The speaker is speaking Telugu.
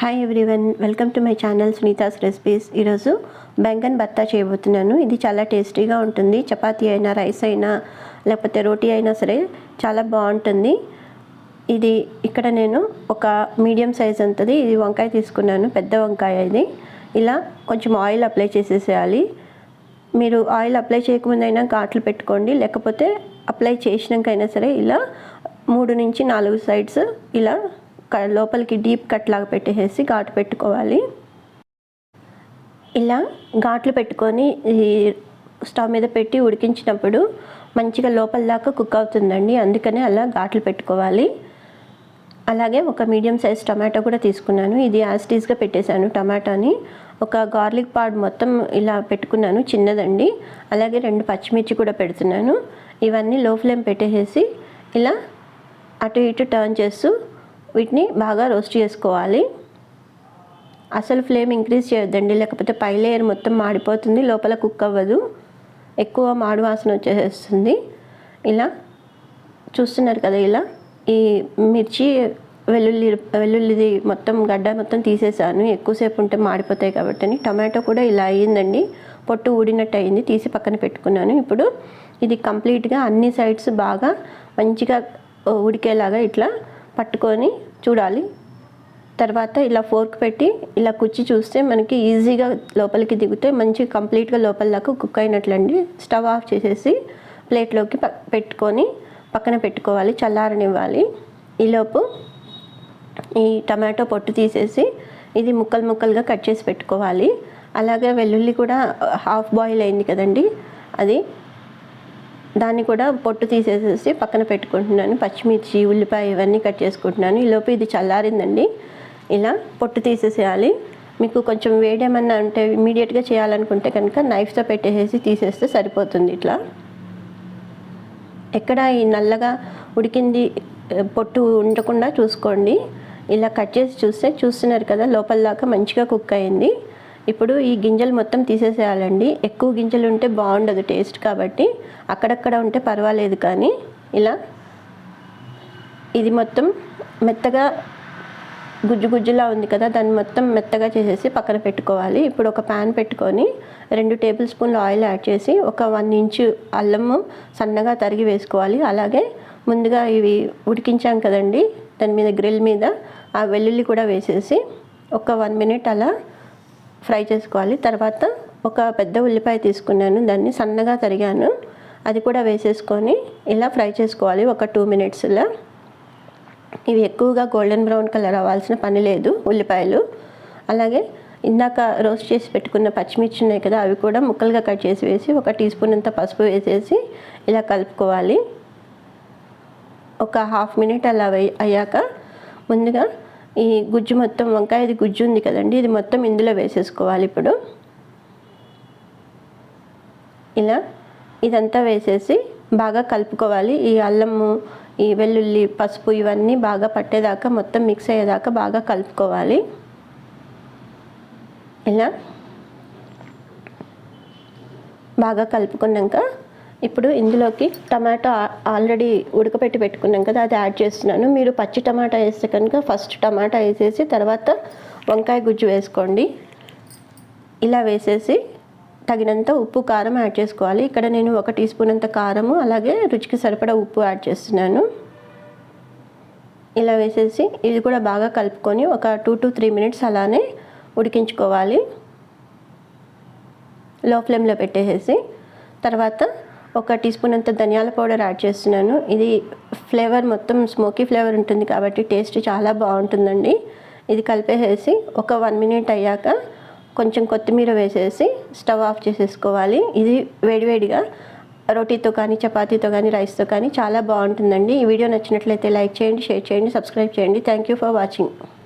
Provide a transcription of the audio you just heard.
Hi everyone welcome to my channel Sunitha's recipes ఈరోజు బెంగన్ బత్తా చేయబోతున్నాను. ఇది చాలా టేస్టీగా ఉంటుంది. చపాతీ అయినా రైస్ అయినా లేకపోతే రోటీ అయినా సరే చాలా బాగుంటుంది. ఇది ఇక్కడ నేను ఒక మీడియం సైజ్ అంతది ఇది వంకాయ తీసుకున్నాను. పెద్ద వంకాయ ఇది. ఇలా కొంచెం ఆయిల్ అప్లై చేసేసేయాలి. మీరు ఆయిల్ అప్లై చేయకముందైనా ఘాట్లు పెట్టుకోండి. లేకపోతే అప్లై చేసినాకైనా సరే ఇలా మూడు నుంచి నాలుగు సైడ్స్ ఇలా లోపలికి డీప్ కట్ లాగా పెట్టేసి ఘాటు పెట్టుకోవాలి. ఇలా ఘాట్లు పెట్టుకొని ఈ స్టవ్ మీద పెట్టి ఉడికించినప్పుడు మంచిగా లోపల దాకా కుక్ అవుతుందండి. అందుకనే అలా ఘాట్లు పెట్టుకోవాలి. అలాగే ఒక మీడియం సైజ్ టమాటో కూడా తీసుకున్నాను. ఇది యాస్టీస్గా పెట్టేశాను. టమాటాని ఒక గార్లిక్ పాడ్ మొత్తం ఇలా పెట్టుకున్నాను. చిన్నదండి. అలాగే రెండు పచ్చిమిర్చి కూడా పెడుతున్నాను. ఇవన్నీ లో ఫ్లేమ్ పెట్టేసి ఇలా అటు ఇటు టర్న్ చేస్తూ వీటిని బాగా రోస్ట్ చేసుకోవాలి. అసలు ఫ్లేమ్ ఇంక్రీజ్ చేయొద్దండి లేకపోతే పై లేయర్ మొత్తం మాడిపోతుంది లోపల కుక్ అవ్వదు. ఎక్కువ మాడు వాసన వచ్చేస్తుంది. ఇలా చూస్తున్నారు కదా ఇలా. ఈ మిర్చి వెల్లుల్లి వెల్లుల్లిది మొత్తం గడ్డ మొత్తం తీసేసాను. ఎక్కువసేపు ఉంటే మాడిపోతాయి కాబట్టి అని. టమాటో కూడా ఇలా అయ్యిందండి. పొట్టు ఊడినట్టు అయింది తీసి పక్కన పెట్టుకున్నాను. ఇప్పుడు ఇది కంప్లీట్గా అన్ని సైడ్స్ బాగా మంచిగా ఉడికేలాగా ఇట్లా పట్టుకొని చూడాలి. తర్వాత ఇలా ఫోర్క్ పెట్టి ఇలా కుచ్చి చూస్తే మనకి ఈజీగా లోపలికి దిగితే మంచి కంప్లీట్గా లోపల దాకా కుక్ అయినట్లండి. స్టవ్ ఆఫ్ చేసేసి ప్లేట్లోకి ప- పెట్టుకొని పక్కన పెట్టుకోవాలి చల్లారనివ్వాలి. ఈలోపు ఈ టమాటో పొట్టు తీసేసి ఇది ముక్కలు ముక్కలుగా కట్ చేసి పెట్టుకోవాలి. అలాగే వెల్లుల్లి కూడా హాఫ్ బాయిల్ అయింది కదండి. అది దాన్ని కూడా పొట్టు తీసేసేసి పక్కన పెట్టుకుంటున్నాను. పచ్చిమిర్చి ఉల్లిపాయ ఇవన్నీ కట్ చేసుకుంటున్నాను. ఈలోపు ఇది చల్లారిందండి. ఇలా పొట్టు తీసేసేయాలి. మీకు కొంచెం వేడేమన్నా అంటే ఇమీడియట్గా చేయాలనుకుంటే కనుక నైఫ్తో పెట్టేసేసి తీసేస్తే సరిపోతుంది ఇట్లా. ఎక్కడ ఈ నల్లగా ఉడికింది పొట్టు ఉండకుండా చూసుకోండి. ఇలా కట్ చేసి చూస్తే చూస్తున్నారు కదా లోపల దాకా మంచిగా కుక్ అయింది. ఇప్పుడు ఈ గింజలు మొత్తం తీసేసేయాలండి. ఎక్కువ గింజలు ఉంటే బాగుండదు టేస్ట్ కాబట్టి అక్కడక్కడ ఉంటే పర్వాలేదు కానీ ఇలా ఇది మొత్తం మెత్తగా గుజ్జు గుజ్జులా ఉంది కదా దాన్ని మొత్తం మెత్తగా చేసేసి పక్కన పెట్టుకోవాలి. ఇప్పుడు ఒక ప్యాన్ పెట్టుకొని రెండు టేబుల్ స్పూన్లు ఆయిల్ యాడ్ చేసి ఒక వన్ ఇంచు అల్లము సన్నగా తరిగి వేసుకోవాలి. అలాగే ముందుగా ఇవి ఉడికించాం కదండి దాని మీద గ్రిల్ మీద ఆ వెల్లుల్లి కూడా వేసేసి ఒక వన్ మినిట్ అలా ఫ్రై చేసుకోవాలి. తర్వాత ఒక పెద్ద ఉల్లిపాయ తీసుకున్నాను. దాన్ని సన్నగా తరిగాను. అది కూడా వేసేసుకొని ఇలా ఫ్రై చేసుకోవాలి ఒక టూ మినిట్స్లో ఇవి ఎక్కువగా గోల్డెన్ బ్రౌన్ కలర్ అవ్వాల్సిన పని లేదు ఉల్లిపాయలు. అలాగే ఇందాక రోస్ట్ చేసి పెట్టుకున్న పచ్చిమిర్చి ఉన్నాయి కదా అవి కూడా ముక్కలుగా కట్ చేసి వేసి ఒక టీ స్పూన్ అంత పసుపు వేసేసి ఇలా కలుపుకోవాలి. ఒక హాఫ్ మినిట్ అలా అయ్యాక ముందుగా ఈ గుజ్జు మొత్తం వంకాయ ఇది గుజ్జు ఉంది కదండి ఇది మొత్తం ఇందులో వేసేసుకోవాలి ఇప్పుడు. ఇలా ఇదంతా వేసేసి బాగా కలుపుకోవాలి. ఈ అల్లము ఈ వెల్లుల్లి పసుపు ఇవన్నీ బాగా పట్టేదాకా మొత్తం మిక్స్ అయ్యేదాకా బాగా కలుపుకోవాలి. ఇలా బాగా కలుపుకున్నాక ఇప్పుడు ఇందులోకి టమాటో ఆల్రెడీ ఉడకపెట్టి పెట్టుకున్నాం కదా అది యాడ్ చేస్తున్నాను. మీరు పచ్చి టమాటా వేస్తే కనుక ఫస్ట్ టమాటా వేసేసి తర్వాత వంకాయ గుజ్జు వేసుకోండి. ఇలా వేసేసి తగినంత ఉప్పు కారం యాడ్ చేసుకోవాలి. ఇక్కడ నేను ఒక టీ స్పూన్ అంత కారము అలాగే రుచికి సరిపడా ఉప్పు యాడ్ చేస్తున్నాను. ఇలా వేసేసి ఇది కూడా బాగా కలుపుకొని ఒక టూ టు త్రీ మినిట్స్ అలానే ఉడికించుకోవాలి. లో ఫ్లేమ్లో పెట్టేసేసి తర్వాత ఒక టీ స్పూన్ అంత ధనియాల పౌడర్ యాడ్ చేస్తున్నాను. ఇది ఫ్లేవర్ మొత్తం స్మోకీ ఫ్లేవర్ ఉంటుంది కాబట్టి టేస్ట్ చాలా బాగుంటుందండి. ఇది కలిపేసేసి ఒక వన్ మినిట్ అయ్యాక కొంచెం కొత్తిమీర వేసేసి స్టవ్ ఆఫ్ చేసేసుకోవాలి. ఇది వేడివేడిగా రోటీతో కానీ చపాతీతో కానీ రైస్తో కానీ చాలా బాగుంటుందండి. ఈ వీడియో నచ్చినట్లయితే లైక్ చేయండి షేర్ చేయండి సబ్స్క్రైబ్ చేయండి. Thank you for watching